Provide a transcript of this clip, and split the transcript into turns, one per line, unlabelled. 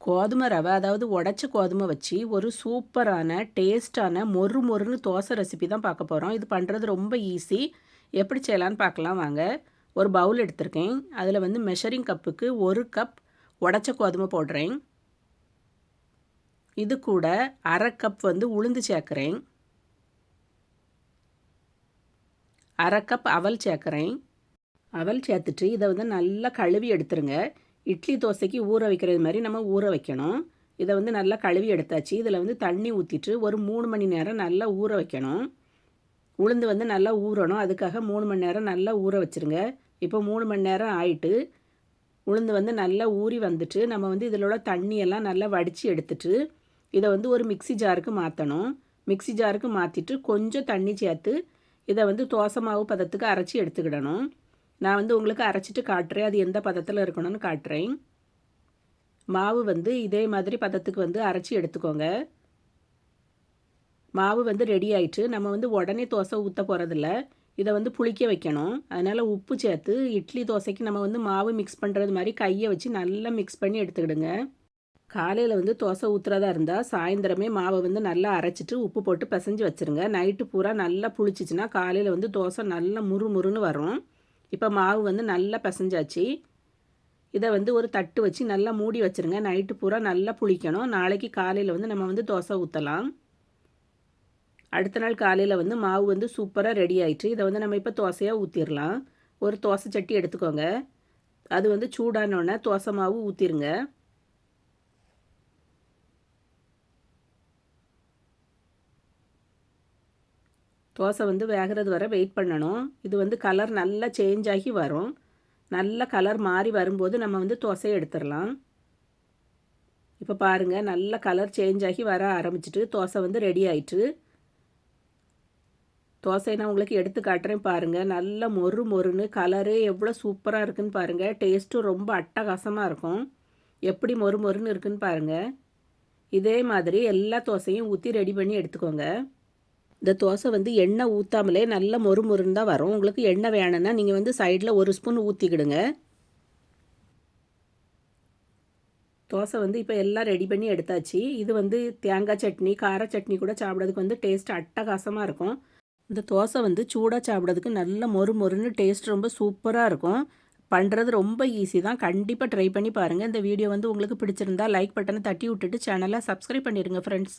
கோதுமை ரவை அதாவது உடச்ச கோதுமை வச்சு ஒரு சூப்பரான டேஸ்டான மொறு மொறுன்னு தோசை ரெசிபி தான் பார்க்க போகிறோம் இது பண்ணுறது ரொம்ப ஈஸி எப்படி செய்யலான்னு பார்க்கலாம் வாங்க. ஒரு பவுல் எடுத்திருக்கேன். அதில் வந்து மெஷரிங் கப்புக்கு ஒரு கப் உடச்ச கோதுமை போடுறேன். இது கூட அரை கப் வந்து உளுந்து சேர்க்குறேன். அரை கப் அவல் சேர்க்குறேன். அவல் சேர்த்துட்டு இதை வந்து நல்லா கழுவி எடுத்துருங்க. இட்லி தோசைக்கு ஊற வைக்கிறது மாதிரி நம்ம ஊற வைக்கணும். இதை வந்து நல்லா கழுவி எடுத்தாச்சு. இதில் வந்து தண்ணி ஊற்றிட்டு ஒரு மூணு மணி நேரம் நல்லா ஊற வைக்கணும். உளுந்து வந்து நல்லா ஊறணும். அதுக்காக மூணு மணி நேரம் நல்லா ஊற வச்சுருங்க. இப்போ மூணு மணி நேரம் ஆயிட்டு உளுந்து வந்து நல்லா ஊறி வந்துட்டு நம்ம வந்து இதில் உள்ள தண்ணியெல்லாம் நல்லா வடித்து எடுத்துட்டு இதை வந்து ஒரு மிக்சி ஜாருக்கு மாற்றணும் மிக்சி ஜாருக்கு மாற்றிட்டு கொஞ்சம் தண்ணி சேர்த்து இதை வந்து தோசை மாவு பதத்துக்கு அரைச்சி எடுத்துக்கிடணும். நான் வந்து உங்களுக்கு அரைச்சிட்டு காட்டுறேன். அது எந்த பதத்தில் இருக்கணும்னு காட்டுறேன். மாவு வந்து இதே மாதிரி பதத்துக்கு வந்து அரைச்சி எடுத்துக்கோங்க. மாவு வந்து ரெடி ஆயிட்டு நம்ம வந்து உடனே தோசை ஊற்ற போகிறதில்ல இதை வந்து புளிக்க வைக்கணும். அதனால் உப்பு சேர்த்து இட்லி தோசைக்கு நம்ம வந்து மாவு மிக்ஸ் பண்ணுறது மாதிரி கையை வச்சு நல்லா மிக்ஸ் பண்ணி எடுத்துக்கிடுங்க. காலையில் வந்து தோசை ஊற்றுறதா இருந்தால் சாயந்தரமே மாவை வந்து நல்லா அரைச்சிட்டு உப்பு போட்டு பிசைஞ்சு வச்சுருங்க. நைட்டு பூரா நல்லா புளிச்சிச்சின்னா காலையில் வந்து தோசை நல்லா முறு முறுன்னு வரும். இப்போ மாவு வந்து நல்லா பிசைஞ்சாச்சு. இதை வந்து ஒரு தட்டு வச்சு நல்லா மூடி வச்சுருங்க. நைட்டு பூரா நல்லா புளிக்கணும். நாளைக்கு காலையில் வந்து நம்ம வந்து தோசை ஊற்றலாம் அடுத்த நாள் காலையில் வந்து மாவு வந்து சூப்பராக ரெடி ஆயிட்டு இதை வந்து நம்ம இப்போ தோசையாக ஊற்றிடலாம் ஒரு தோசை சட்டி எடுத்துக்கோங்க. அது வந்து சூடானோடனே தோசை மாவு ஊற்றிருங்க தோசை வந்து வேகிறது வர வெயிட் பண்ணணும். இது வந்து கலர் நல்லா சேஞ்ச் ஆகி வரும். நல்ல கலர் மாறி வரும்போது நம்ம வந்து தோசையை எடுத்துடலாம். இப்போ பாருங்கள் நல்ல கலர் சேஞ்ச் ஆகி வர ஆரம்பிச்சிட்டு தோசை வந்து ரெடி ஆயிட்டு. தோசை நான் உங்களுக்கு எடுத்து காட்டுறேன் பாருங்கள் நல்ல மொறு மொறுன்னு கலரே எவ்வளோ சூப்பராக இருக்குன்னு பாருங்கள் டேஸ்ட்டும் ரொம்ப அட்டகாசமாக இருக்கும். எப்படி மொறு மொறுன்னு இருக்குன்னு பாருங்கள் இதே மாதிரி எல்லா தோசையும் ஊற்றி ரெடி பண்ணி எடுத்துக்கோங்க. இந்த தோசை வந்து எண்ணெய் ஊற்றாமலே நல்ல மொறு மொறுன்னு தான் வரும். உங்களுக்கு எண்ணெய் வேணும்னா நீங்கள் வந்து சைடில் ஒரு ஸ்பூன் ஊற்றிக்கிடுங்க தோசை வந்து இப்போ எல்லாம் ரெடி பண்ணி எடுத்தாச்சு. இது வந்து தேங்காய் சட்னி கார சட்னி கூட சாப்பிட்றதுக்கு வந்து டேஸ்ட் அட்டகாசமாக இருக்கும். இந்த தோசை வந்து சூடாக சாப்பிட்றதுக்கு நல்ல மொறு மொறுன்னு டேஸ்ட் ரொம்ப சூப்பராக இருக்கும். பண்ணுறது ரொம்ப ஈஸி தான். கண்டிப்பாக ட்ரை பண்ணி பாருங்கள் இந்த வீடியோ வந்து உங்களுக்கு பிடிச்சிருந்தா லைக் பட்டனை தட்டி விட்டுட்டு சேனலை சப்ஸ்கிரைப் பண்ணிடுங்க ஃப்ரெண்ட்ஸ்